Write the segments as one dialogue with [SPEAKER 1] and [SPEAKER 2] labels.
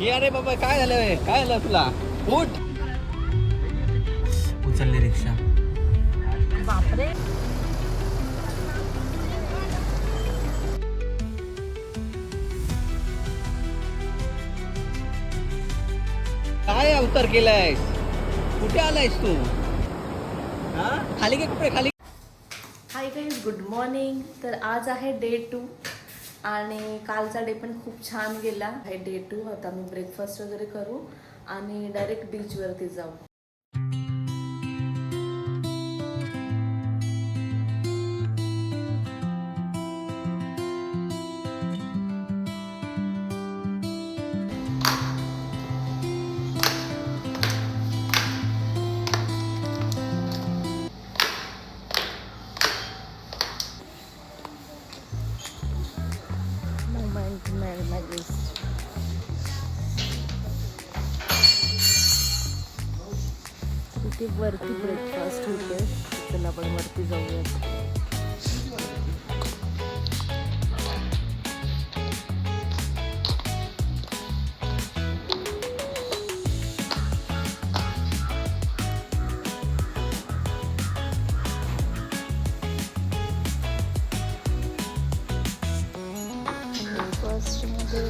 [SPEAKER 1] हे अरे बाबा काय झालं काय झालं तुला? उठ! उचलली रिक्षा.
[SPEAKER 2] बापरे.
[SPEAKER 1] काय अवतार केलायस कुठे आलायस तू? हा? खाली घे कपडे खाली
[SPEAKER 2] हाय गाईज गुड मॉर्निंग तर आज आहे डे टू आणि कालचा डे पण खूप छान गेला. हे डे टू आता मी ब्रेकफास्ट वगैरे करू आणि डायरेक्ट बीचवरती जाऊ. ते वरती ब्रेकफास्ट होते. चला आपण वरती जाऊयात. ब्रेकफास्टमध्ये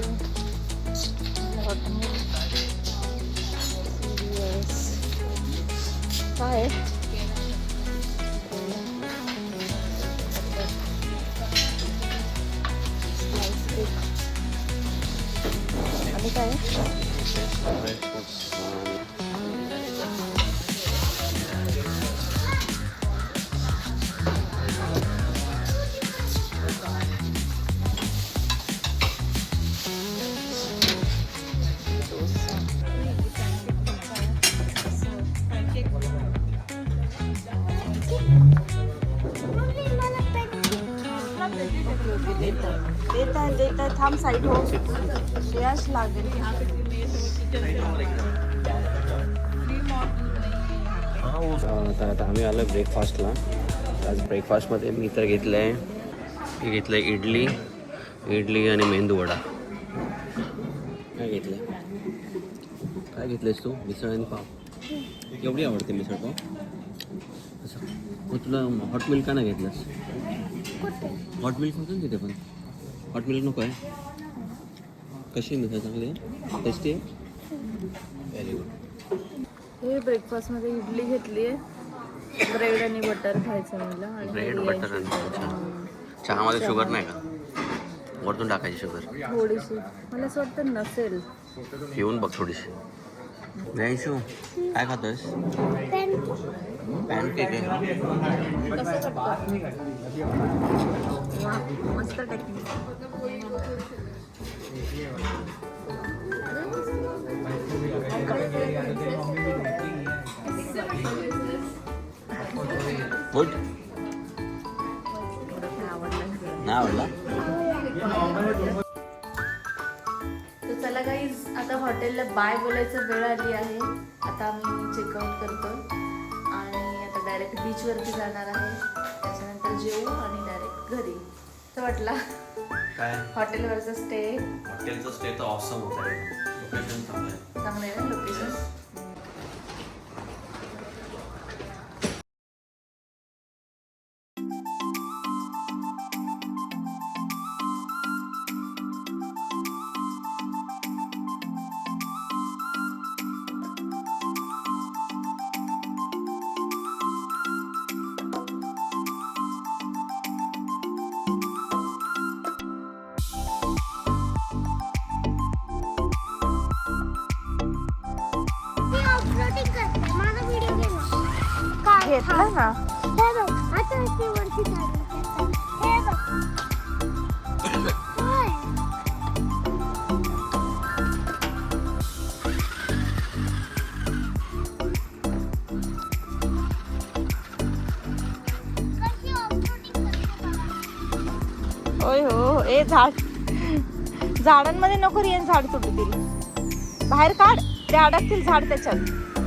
[SPEAKER 2] देत आहे देत आहे थांब साईड हो श्रेयास लागेल.
[SPEAKER 1] तर आता आम्ही आलो ब्रेकफास्टला आज ब्रेकफास्टमध्ये मी तर घेतलं आहे मी घेतलं आहे इडली इडली आणि मेंदू वडा. काय घेतलं काय घेतलंयस तू? मिसळ आणि पाव. एवढी आवडते मिसळ पाव? असं. मग तुला हॉट मिल्क का नाही घेतलंस हॉट मिल्क होतं ना तिथे पण. हॉट मिल्क नको आहे. कशी आहे मिसळ चांगली आहे? टेस्टी आहे? व्हेरी गुड
[SPEAKER 2] हे ब्रेकफास्टमध्ये इडली घेतली आहे. ब्रेड आणि बटर खायचं मला आणि
[SPEAKER 1] ब्रेड. बटर आणि चहामध्ये शुगर नाही का? वरतून टाकायची शुगर
[SPEAKER 2] थोडीशी. मला असं वाटतं नसेल.
[SPEAKER 1] येऊन बघ थोडीशी. व्यायशू काय खातोयस? पॅनकेक आहे.
[SPEAKER 2] मस्त टेक्निक
[SPEAKER 1] नाही आवडला?
[SPEAKER 2] तर चला काही आता हॉटेलला बाय बोलायचं वेळ आली आहे. आता आम्ही चेकआउट करतो डायरेक्ट बीचवरती जाणार आहे. त्याच्यानंतर जेवू आणि डायरेक्ट घरी. तर वाटला.
[SPEAKER 1] काय?
[SPEAKER 2] हॉटेलवरचा स्टे
[SPEAKER 1] हॉटेलचं स्टे तर ऑसम होत. आहे लोकेशन चांगलं आहे.
[SPEAKER 2] चांगलं आहे ना लोकेशन घेतलं ना? होय. हो ए झाड. झाडांमध्ये नको रियन झाड तुटतील. बाहेर काढ ते अडकतील झाड त्याच्यात.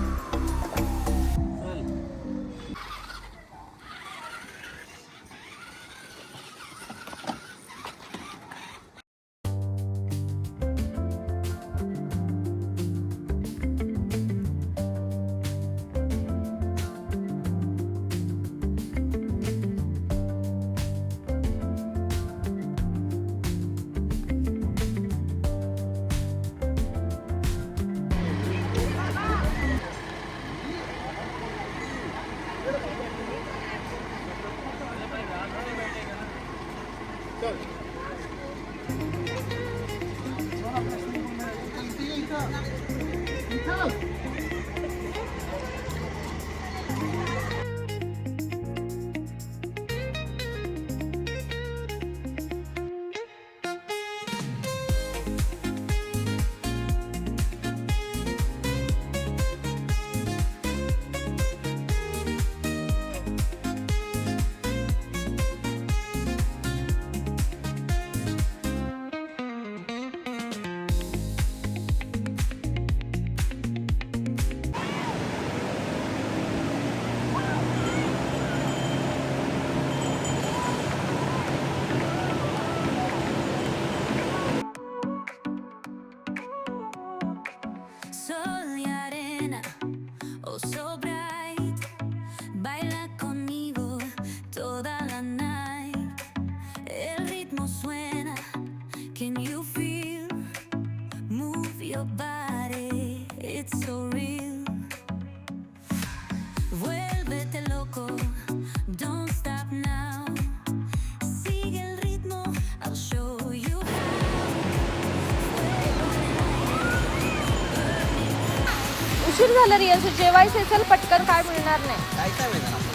[SPEAKER 3] उशीर झाला रियांचं जेवायचं असेल पटकन काय मिळणार नाही.
[SPEAKER 4] काय काय मिळणार
[SPEAKER 3] मग?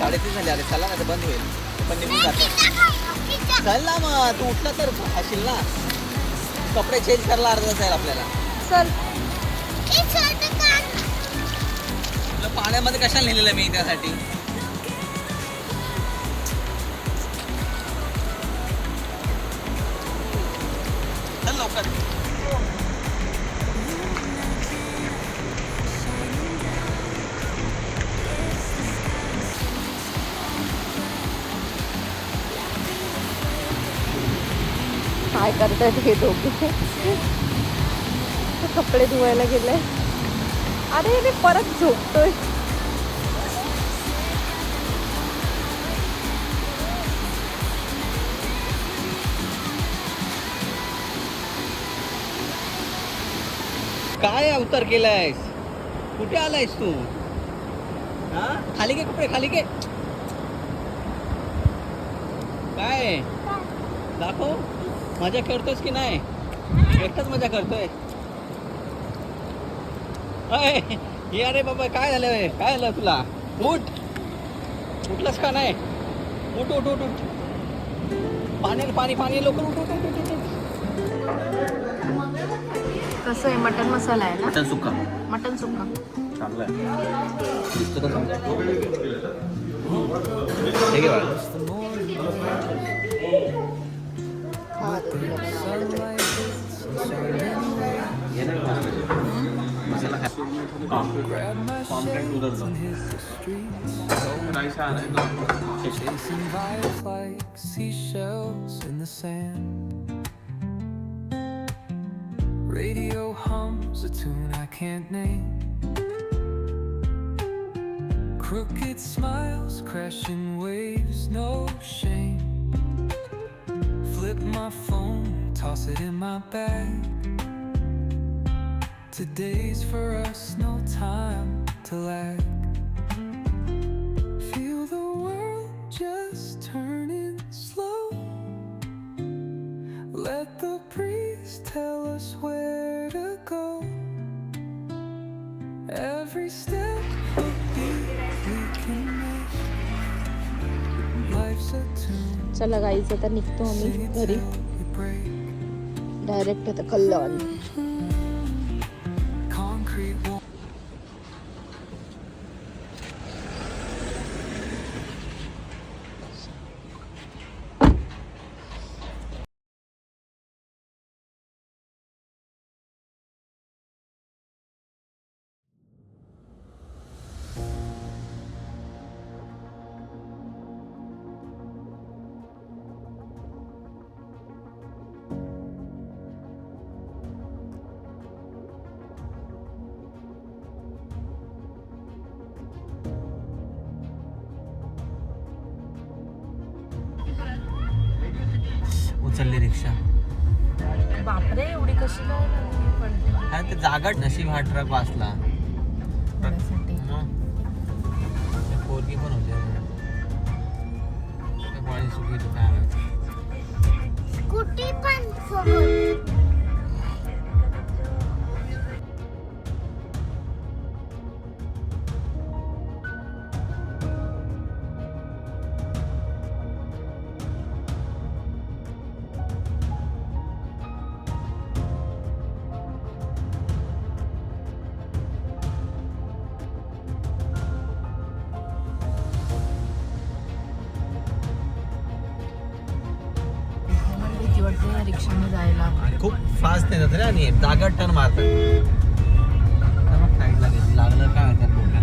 [SPEAKER 4] साडेतीन झाले अरे चला ना ते बंद होईल. ते पण निघून जाते. चल ना मग तू उठला तर असेल ना. कपडे चेंज करायला अर्धा जाईल आपल्याला.
[SPEAKER 3] चल.
[SPEAKER 4] तुला पाण्यामध्ये कशाला लिहिलेलं मी त्यासाठी?
[SPEAKER 3] काय करतात हे दोघे? कपडे धुवायला गेले. अरे मी परत झोपतोय.
[SPEAKER 4] काय अवतार केलायस? कुठे आलायस तू? हा? खाली घे कपडे खाली घे. काय? दाखव. मजा करतोस की नाही? एकटाच मजा करतोय. अय, ये अरे बाबा काय झालं? काय झालं तुला? उठ. उठलंस का नाही? उठ उठ उठ उठ. पाणी पाणी पाणी लवकर उठ उठ उठ उठ,
[SPEAKER 3] कसं आहे? मटन मसाला आहे ना?
[SPEAKER 4] मटन सुक्का.
[SPEAKER 3] मटन सुक्का.
[SPEAKER 4] चांगलं आहे.
[SPEAKER 5] Chasing vibes like seashells in the sand. Radio hums a tune I can't name. Crooked smiles, crashing waves, no shame. Flip my phone, toss it in my bag. Today's for us, no time to lag.
[SPEAKER 3] चला गाईचं आता निघतो आम्ही घरी. Direct आता कल्याण
[SPEAKER 4] उचलली रिक्षा
[SPEAKER 3] बापरे एवढी कशी काय पडते
[SPEAKER 4] अरे ते जागा नशीब हा ट्रक वाचला
[SPEAKER 3] त्यासाठी.
[SPEAKER 4] मग. ते पोरगी पण होती. ते काय माहिती.
[SPEAKER 6] स्कूटी पण सोबत
[SPEAKER 7] रिक्षा रिक्षाने जायला. खूप फास्ट नेतात रे आणि जागा टर्न मारतात. लागलं काय होतं